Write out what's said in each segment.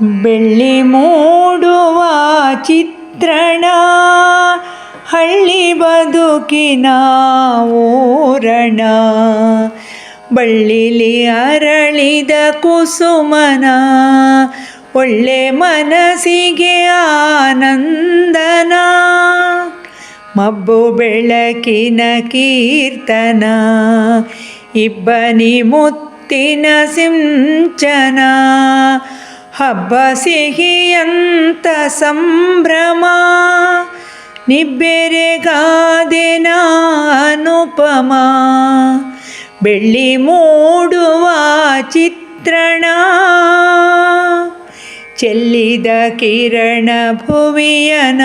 ಬೆಳ್ಳಿ ಮೂಡುವ ಚಿತ್ರಣ, ಹಳ್ಳಿ ಬದುಕಿನ ಓರಣ ಬಳ್ಳಿಲಿ ಅರಳಿದ ಕುಸುಮನ, ಒಳ್ಳೆ ಮನಸ್ಸಿಗೆ ಆನಂದನ. ಮಬ್ಬು ಬೆಳಕಿನ ಕೀರ್ತನ, ಇಬ್ಬನಿ ಮುತ್ತಿನ ಸಿಂಚನ. ಹಬ್ಬ ಸಿಹಿಯಂತ ಸಂಭ್ರಮ ನಿಬ್ಬೆರೆಗಾದೆನ ಅನುಪಮ ಬೆಳ್ಳಿ ಮೂಡುವ ಚಿತ್ರಣ, ಚೆಲ್ಲಿದ ಕಿರಣ ಭುವಿಯನ,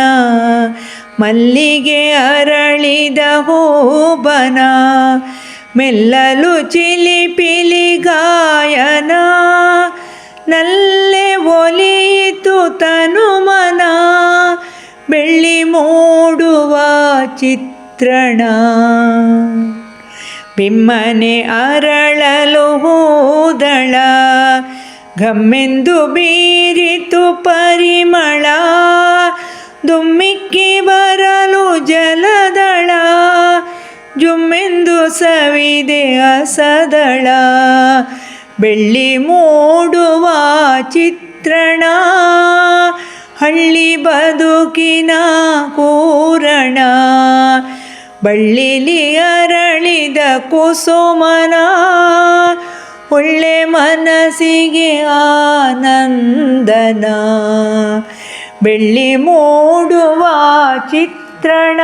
ಮಲ್ಲಿಗೆ ಅರಳಿದ ಹೂಬನ, ಮೆಲ್ಲಲು ಚಿಲಿಪಿಲಿ ಗಾಯನ, ನಲ್ಲೆ ಒಲಿಯಿತು ತನುಮನ ಬೆಳ್ಳಿ ಮೂಡುವ ಚಿತ್ರಣ. ಬಿಮ್ಮನೆ ಅರಳಲು ಹೋದಳ ಗಮ್ಮೆಂದು ಬೀರಿತು ಪರಿಮಳ. ದುಮ್ಮಿಕ್ಕಿ ಬರಲು ಜಲದಳ, ಜುಮ್ಮೆಂದು ಸವಿದೆ ಅಸದಳ. ಬೆಳ್ಳಿ ಮೂಡುವ ಚಿತ್ರಣ. ಹಳ್ಳಿ ಬದುಕಿನ ಪೂರಣ ಬಳ್ಳಿಲಿ ಅರಳಿದ ಕುಸುಮನ. ಒಳ್ಳೆ ಮನಸ್ಸಿಗೆ ಆನಂದನ. ಬೆಳ್ಳಿ ಮೂಡುವ ಚಿತ್ರಣ.